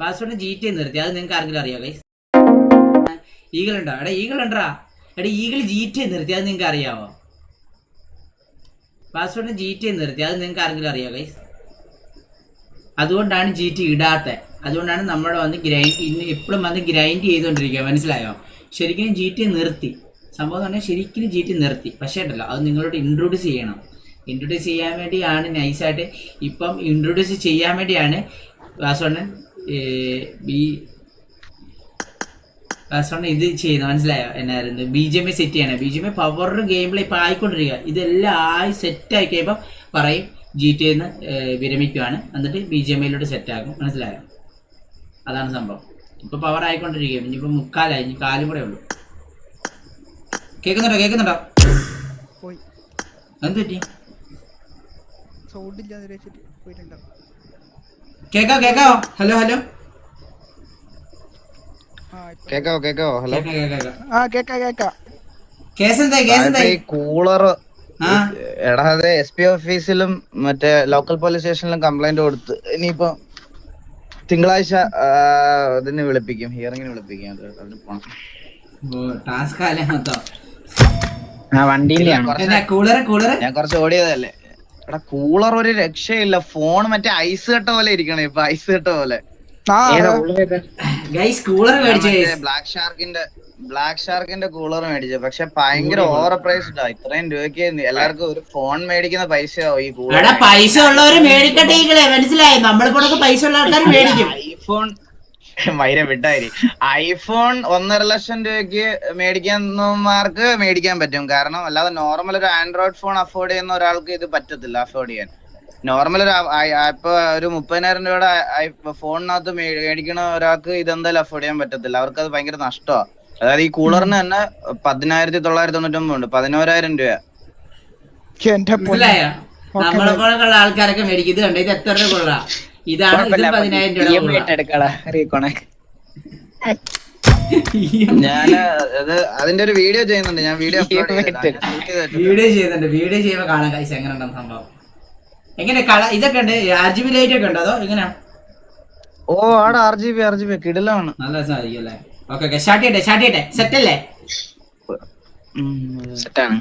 Password G T നിർത്തി. അത് നിങ്ങൾക്ക് ആരെങ്കിലും അറിയാം ഗൈസ് ഈഗിൾ ഉണ്ടോ? എടാ ഈഗിൾ ഉണ്ടോ എടാ ഈഗിൾ ജി ടി നിർത്തി. അത് നിങ്ങൾക്ക് അറിയാമോ പാസ്വേഡ് ജി ടി നിർത്തി. അത് നിങ്ങൾക്ക് ആരെങ്കിലും അറിയാം ഗൈസ് അതുകൊണ്ടാണ് ജി ടി ഇടാത്തത് അതുകൊണ്ടാണ് നമ്മൾ വന്ന് ഗ്രൈൻഡ് ഇന്ന് എപ്പോഴും വന്ന് ഗ്രൈൻഡ് ചെയ്തുകൊണ്ടിരിക്കുക മനസ്സിലായോ? ശരിക്കും ജി ടി നിർത്തി. സംഭവം എന്ന് പറഞ്ഞാൽ ശരിക്കും ജി ടി നിർത്തി. പക്ഷേ ഉണ്ടല്ലോ അത് നിങ്ങളോട് ഇൻട്രൊഡ്യൂസ് ചെയ്യണം. ഇൻട്രൊഡ്യൂസ് ചെയ്യാൻ വേണ്ടിയാണ് നൈസായിട്ട് ഇപ്പം ഇൻട്രൊഡ്യൂസ് ചെയ്യാൻ വേണ്ടിയാണ് വാസോണ്ണൻ ബി വാസോണ്ണൻ ഇത് ചെയ്യുന്നത് മനസ്സിലായോ? എന്നായിരുന്നു. B G M I set ചെയ്യണം. B G M I game play ഇപ്പം ആയിക്കൊണ്ടിരിക്കുക ഇതെല്ലാം ആയി സെറ്റ് ആയി കഴിയുമ്പോൾ പറയും ജി ടി എന്ന് വിരമിക്കുവാണ്. എന്നിട്ട് ബി ജി എം ഐയിലോട്ട് സെറ്റ് ആക്കും. മനസ്സിലായോ? അതാണ് സംഭവം. ഇപ്പോൾ പവർ ആയിക്കൊണ്ടിരിക്കുകയും ഇനിയിപ്പോൾ മുക്കാലായി. ഇനി കാലും കൂടെ ഉള്ളൂ. കേൾക്കുന്നുണ്ടോ? കേൾക്കുന്നുണ്ടോ? എന്ത് പറ്റി സൗണ്ട് ഇല്ലാതെ വെച്ചിട്ട് പോയിട്ടുണ്ടാവും കേക്കാ കേക്കാവോ ഹലോ ഹലോ? കേക്കാവോ കേക്കാവോ ഹലോ? കൂളർ എടാ അത് എസ് പി ഓഫീസിലും മറ്റേ ലോക്കൽ പോലീസ് സ്റ്റേഷനിലും കംപ്ലൈന്റ് കൊടുത്ത് ഇനിയിപ്പോ തിങ്കളാഴ്ച ഇതിന് വിളിപ്പിക്കും. ഹിയറിംഗിന് വിളിപ്പിക്കും. അത് അതിന് പോണം. ടാസ്ക് അല്ലേ മൊത്തം? ആ വണ്ടിയിലാണ്. കൂളർ കൂളർ ഞാൻ കുറച്ച് ഓടിയതല്ലേ? എടാ കൂളർ ഒരു രക്ഷയില്ല. ഫോൺ മറ്റേ ഐസ് കട്ട പോലെ ഇരിക്കണേ ഇപ്പൊ ഐസ് കട്ട പോലെ. ആ ബ്ലാക്ക് ഷാർക്കിന്റെ ബ്ലാക്ക് ഷാർക്കിന്റെ കൂളർ മേടിച്ചു. പക്ഷെ ഭയങ്കര ഓവർ പ്രൈസ്ഡാ ഇത്രയും രൂപയ്ക്ക് എല്ലാവർക്കും ഒരു ഫോൺ മേടിക്കുന്ന പൈസ ഈ കൂളർ പൈസ ഉള്ളവര് മേടിക്കട്ടെ മനസ്സിലായി? നമ്മളിപ്പോ പൈസ ഉള്ള ആൾക്കാർ മേടിക്കും. ഐഫോൺ വൈരം വിട്ടായി ഐഫോൺ ഒന്നര ലക്ഷം രൂപയ്ക്ക് മേടിക്കുന്നമാർക്ക് മേടിക്കാൻ പറ്റും. കാരണം അല്ലാതെ നോർമൽ ഒരു ആൻഡ്രോയിഡ് ഫോൺ അഫോർഡ് ചെയ്യുന്ന ഒരാൾക്ക് ഇത് പറ്റത്തില്ല അഫോർഡ് ചെയ്യാൻ. നോർമൽ ഒരു ഇപ്പൊ ഒരു മുപ്പതിനായിരം രൂപയുടെ ഫോണിനകത്ത് മേടിക്കുന്ന മേടിക്കണ ഒരാൾക്ക് ഇതെന്തായാലും അഫോർഡ് ചെയ്യാൻ പറ്റത്തില്ല. അവർക്ക് അത് ഭയങ്കര നഷ്ടമാണ് അതായത് ഈ കൂളറിന് തന്നെ പതിനായിരത്തി തൊള്ളായിരത്തി തൊണ്ണൂറ്റി ഒമ്പത് ഉണ്ട്. പതിനോരായിരം രൂപ നമ്മളെ പോലുള്ള ആൾക്കാരൊക്കെ മേടിക്കും. ഇത് കണ്ടോ? ഇത് എത്ര രൂപ കൊള്ളാ ഇതാണ് ഇത് പതിനായിരം രൂപ. ഞാൻ അത് അതിന്റെ ഒരു വീഡിയോ ചെയ്യുന്നുണ്ട് ഞാൻ വീഡിയോ അപ്ലോഡ് വീഡിയോ ചെയ്യുന്നുണ്ട് വീഡിയോ ചെയ്യുമ്പോ കാണാൻ കഴിച്ച എങ്ങനെ ഉണ്ടാവും സംഭവം. എങ്ങനെ കള ഇതൊക്കെ ഉണ്ട് ആർ ജി ബി ലൈറ്റ് ഒക്കെ ഉണ്ടോ അതോ എങ്ങനെയാ ഓ ആടെ R G B R G B കിടിലാണ്. നല്ല സാധിക്കും അല്ലേ ഓക്കെ ഓക്കെ സ്റ്റാർട്ട് ചെയ്യട്ടെ സ്റ്റാർട്ട് ചെയ്യട്ടെ. സെറ്റ് അല്ലേ? സെറ്റാണ്